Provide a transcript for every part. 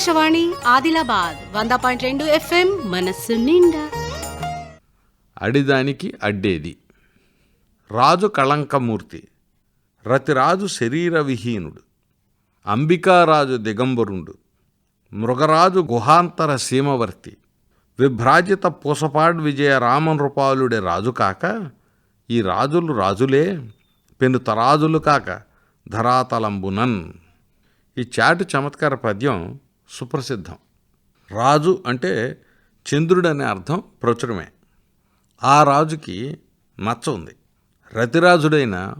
ఆకాశవాణి ఆదిలాబాద్ వంద పాయింట్ రెండు ఎఫ్ఎం మనస్సు నిండా. అడిదానికి అడ్డేది. రాజు కళంకమూర్తి రతిరాజు శరీర విహీనుడు అంబికారాజు దిగంబరుండు మృగరాజు గుహాంతర సీమవర్తి విభ్రాజిత పూసపాడ్ విజయ రామనృపాలుడే రాజు కాక ఈ రాజులు రాజులే పెను తరాజులు కాక ధరాతలంబునన్. ఈ చాటు చమత్కార పద్యం సుప్రసిద్ధం. రాజు అంటే చంద్రుడు అనే అర్థం ప్రచురమే. ఆ రాజుకి మచ్చ ఉంది. రతిరాజుడైన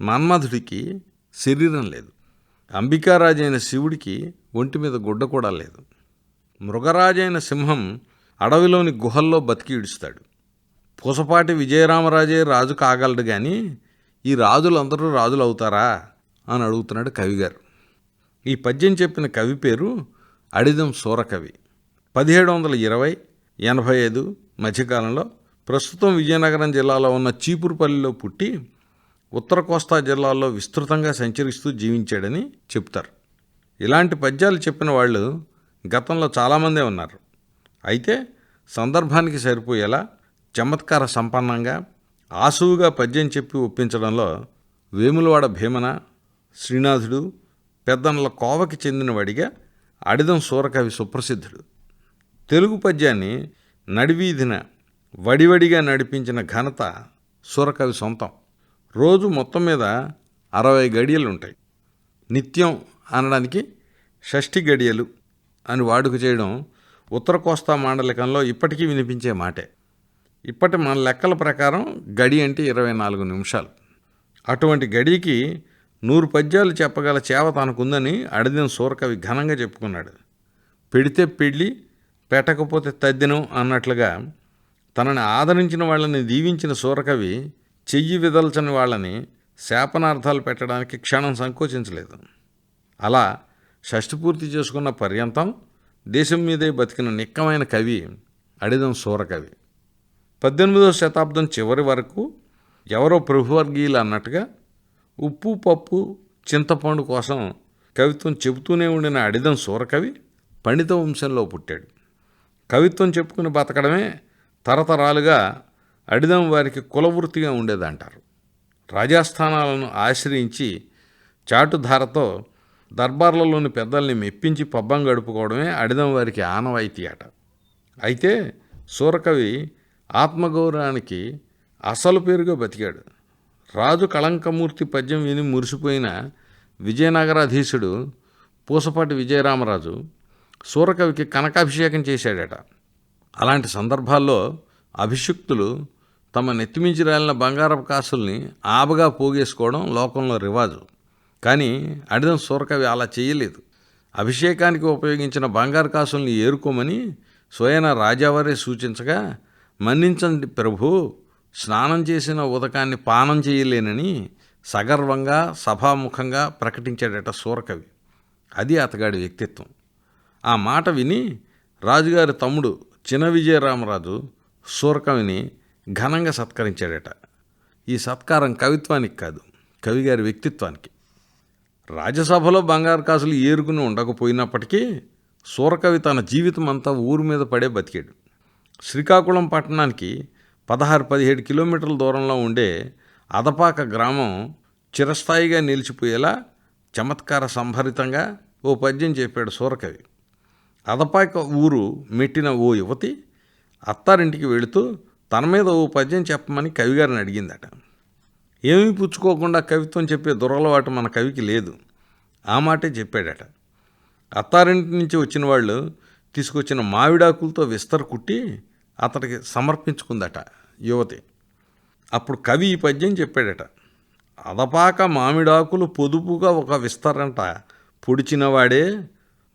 మన్మధుడికి శరీరం లేదు. అంబికారాజు అయిన శివుడికి ఒంటి మీద గుడ్డ కూడా లేదు. మృగరాజైన సింహం అడవిలోని గుహల్లో బతికి ఇడుస్తాడు పూసపాటి విజయరామరాజే రాజు కాగలడు కానీ ఈ రాజులందరూ రాజులు అవుతారా అని అడుగుతున్నాడు కవిగారు. ఈ పద్యం చెప్పిన కవి పేరు అడిదం సూరకవి. పదిహేడు వందల ఇరవై ఎనభై ఐదు మధ్యకాలంలో ప్రస్తుతం విజయనగరం జిల్లాలో ఉన్న చీపురుపల్లిలో పుట్టి ఉత్తర కోస్తా జిల్లాలో విస్తృతంగా సంచరిస్తూ జీవించాడని చెప్తారు. ఇలాంటి పద్యాలు చెప్పిన వాళ్ళు గతంలో చాలామందే ఉన్నారు. అయితే సందర్భానికి సరిపోయేలా చమత్కార సంపన్నంగా ఆసువుగా పద్యం చెప్పి ఒప్పించడంలో వేములవాడ భీమన శ్రీనాథుడు పెద్దనల కోవకి చెందినవాడిగా అడిదం సూరకవి సుప్రసిద్ధుడు. తెలుగు పద్యాన్ని నడివీధిన వడివడిగా నడిపించిన ఘనత సూరకవి సొంతం. రోజు మొత్తం మీద అరవై గడియలు ఉంటాయి నిత్యం అనడానికి షష్ఠి గడియలు అని వాడుక చేయడం ఉత్తర కోస్తా మాండలికంలో ఇప్పటికీ వినిపించే మాటే. ఇప్పటి మన లెక్కల ప్రకారం గడి అంటే ఇరవై నాలుగు నిమిషాలు. అటువంటి గడికి నూరు పద్యాలు చెప్పగల చేవ తనకుందని అడిదిన సూరకవి ఘనంగా చెప్పుకున్నాడు. పెడితే పెళ్ళి పెట్టకపోతే తద్దినం అన్నట్లుగా తనని ఆదరించిన వాళ్ళని దీవించిన సూరకవి చెయ్యి విదల్చని వాళ్ళని శాపనార్థాలు పెట్టడానికి క్షణం సంకోచించలేదు. అలా షష్టిపూర్తి చేసుకున్న పర్యంతం దేశం మీదే బతికిన నిక్కమైన కవి అడిదం సూరకవి. పద్దెనిమిదవ శతాబ్దం చివరి వరకు ఎవరో ప్రభువర్గీయులు అన్నట్టుగా ఉప్పు పప్పు చింతపండు కోసం కవిత్వం చెబుతూనే ఉండిన అడిదం సూరకవి పండిత వంశంలో పుట్టాడు. కవిత్వం చెప్పుకుని బతకడమే తరతరాలుగా అడిదం వారికి కులవృత్తిగా ఉండేదంటారు. రాజాస్థానాలను ఆశ్రయించి చాటుధారతో దర్బార్లలోని పెద్దల్ని మెప్పించి పబ్బం గడుపుకోవడమే అడిదం వారికి ఆనవాయితీ అట. అయితే సూరకవి ఆత్మగౌరవానికి అసలు పేరుగా బతికాడు. రాజు కళంకమూర్తి పద్యం విని మురిసిపోయిన విజయనగరాధీశుడు పూసపాటి విజయరామరాజు సూరకవికి కనకాభిషేకం చేశాడట. అలాంటి సందర్భాల్లో అభిషిక్తులు తమ నెత్తిమించి రాలిన బంగారపు కాసుల్ని ఆబగా పోగేసుకోవడం లోకంలో రివాజు. కానీ అడిదం సూరకవి అలా చేయలేదు. అభిషేకానికి ఉపయోగించిన బంగారు కాసుల్ని ఏరుకోమని స్వయన రాజావారే సూచించగా మన్నించండి ప్రభు స్నానం చేసిన ఉదకాన్ని పానం చేయలేనని సగర్వంగా సభాముఖంగా ప్రకటించాడట సూరకవి. అది అతగాడి వ్యక్తిత్వం. ఆ మాట విని రాజుగారి తమ్ముడు చిన విజయరామరాజు సూరకవిని ఘనంగా సత్కరించాడట. ఈ సత్కారం కవిత్వానికి కాదు కవిగారి వ్యక్తిత్వానికి. రాజ్యసభలో బంగారు కాసులు ఏరుకుని ఉండకపోయినప్పటికీ సూరకవి తన జీవితం అంతా ఊరి మీద పడే బతికాడు. శ్రీకాకుళం పట్టణానికి పదహారు పదిహేడు కిలోమీటర్ల దూరంలో ఉండే అదపాక గ్రామం చిరస్థాయిగా నిలిచిపోయేలా చమత్కార సంభరితంగా ఓ పద్యం చెప్పాడు సూరకవి. అదపాక ఊరు మెట్టిన ఓ యువతి అత్తారింటికి వెళుతూ తన మీద ఓ పద్యం చెప్పమని కవిగారిని అడిగిందట. ఏమీ పుచ్చుకోకుండా కవిత్వం చెప్పే దురలవాటు మన కవికి లేదు. ఆ మాటే చెప్పాడట. అత్తారింటి నుంచి వచ్చిన వాళ్ళు తీసుకొచ్చిన మావిడాకులతో విస్తర కుట్టి అతడికి సమర్పించుకుందట యువతి. అప్పుడు కవి ఈ పద్యం చెప్పాడట. అదపాక మామిడాకులు పొదుపుగా ఒక విస్తరంట. పొడిచినవాడే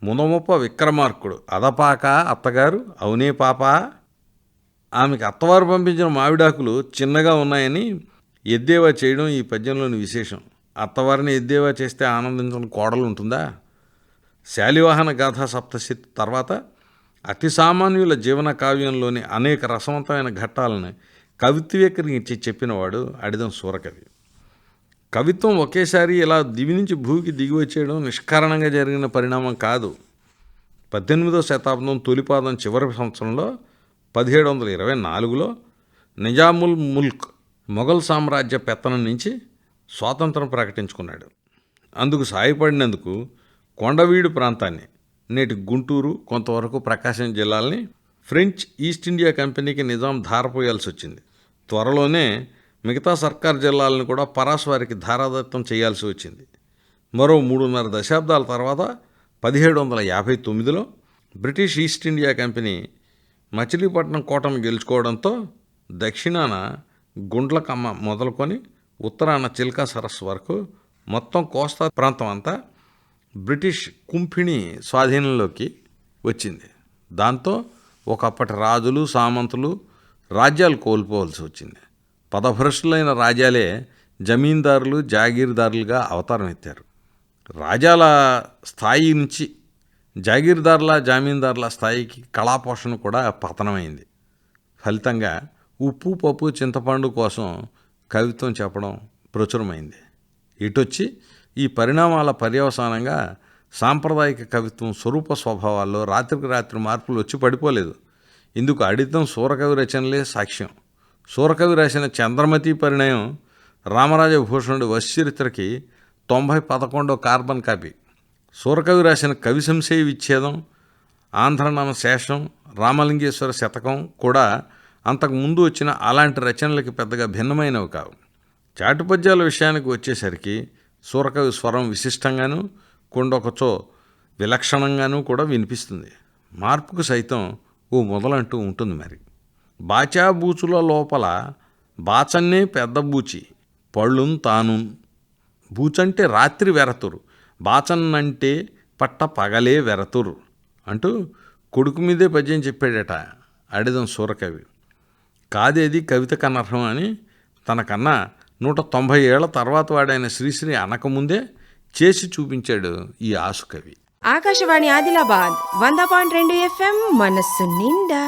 మునమొప్ప విక్రమార్కుడు. అదపాక అత్తగారు అవునే పాప? ఆమెకి అత్తవారు పంపించిన మామిడాకులు చిన్నగా ఉన్నాయని ఎద్దేవా చేయడం ఈ పద్యంలోని విశేషం. అత్తవారిని ఎద్దేవా చేస్తే ఆనందించిన కోడలు ఉంటుందా? శాలివాహన గాథా సప్తశతి తర్వాత అతి సామాన్యుల జీవన కావ్యంలోని అనేక రసవంతమైన ఘట్టాలను కవిత్వీకరించి చెప్పినవాడు అడిదం సూరకవి. కవిత్వం ఒకేసారి ఇలా దివి నుంచి భూమికి దిగి వచ్చేయడం నిష్కారణంగా జరిగిన పరిణామం కాదు. పద్దెనిమిదో శతాబ్దం తొలిపాదం చివరి సంవత్సరంలో పదిహేడు వందల ఇరవై నాలుగులో నిజాముల్ ముల్క్ మొఘల్ సామ్రాజ్య పెత్తనం నుంచి స్వాతంత్రం ప్రకటించుకున్నాడు. అందుకు సాయపడినందుకు కొండవీడు ప్రాంతాన్ని నేటి గుంటూరు కొంతవరకు ప్రకాశం జిల్లాల్ని ఫ్రెంచ్ ఈస్ట్ ఇండియా కంపెనీకి నిజాం ధారపోయాల్సి వచ్చింది. త్వరలోనే మిగతా సర్కార్ జిల్లాలను కూడా పరాస్ వారికి ధారాదత్తం చేయాల్సి వచ్చింది. మరో మూడున్నర దశాబ్దాల తర్వాత పదిహేడు వందల యాభై తొమ్మిదిలో British East India company Machilipatnam కోటను గెలుచుకోవడంతో దక్షిణాన గుండ్లకమ్మ మొదలుకొని ఉత్తరాన చిల్కా సరస్సు వరకు మొత్తం కోస్తా ప్రాంతం అంతా బ్రిటిష్ కుంఫిణి స్వాధీనంలోకి వచ్చింది. దాంతో ఒకప్పటి రాజులు సామంతులు రాజ్యాలు కోల్పోవలసి వచ్చింది. పదభ్రష్టులైన రాజ్యాలే జమీందారులు జాగీర్దారులుగా అవతారం ఎత్తారు రాజాల స్థాయి నుంచి జాగీర్దారుల జామీందారుల స్థాయికి కళాపోషణ కూడా పతనమైంది. ఫలితంగా ఉప్పు పప్పు చింతపండు కోసం కవిత్వం చెప్పడం ప్రచురమైంది. ఇటొచ్చి ఈ పరిణామాల పర్యవసానంగా సాంప్రదాయిక కవిత్వం స్వరూప స్వభావాల్లో రాత్రికి రాత్రి మార్పులు వచ్చి పడిపోలేదు. ఇందుకు అడితం సూరకవి రచనలే సాక్ష్యం. సూరకవి రాసిన చంద్రమతి పరిణయం రామరాజభూషణుడి వశ్చరిత్రకి తొంభై పదకొండో కార్బన్ కాపీ. సూరకవి రాసిన కవి సంశయ విచ్ఛేదం ఆంధ్రనామ శేషం రామలింగేశ్వర శతకం కూడా అంతకు ముందు వచ్చిన అలాంటి రచనలకి పెద్దగా భిన్నమైనవి కావు. చాటుపద్యాల విషయానికి వచ్చేసరికి సూరకవి స్వరం విశిష్టంగాను కొండొకచో విలక్షణంగానూ కూడా వినిపిస్తుంది. మార్పుకు సైతం ఓ మొదలంటూ ఉంటుంది మరి. బాచాబూచుల లోపల బాచన్నే పెద్ద బూచి పళ్ళున్ తాను బూచంటే రాత్రి వెరతురు బాచన్నంటే పట్ట పగలే వెరతురు అంటూ కొడుకు మీదే పద్యం చెప్పాడట అడిదం సూరకవి. కాదేది కవిత కనర్హం అని తనకన్నా నూట తొంభై ఏళ్ళ తర్వాత వాడైన శ్రీశ్రీ అనకముందే చేసి చూపించాడు ఈ ఆశుకవి ఆకాశవాణి ఆదిలాబాద్ వంద పాయింట్ రెండు ఎఫ్ఎం మనస్సు నిండా.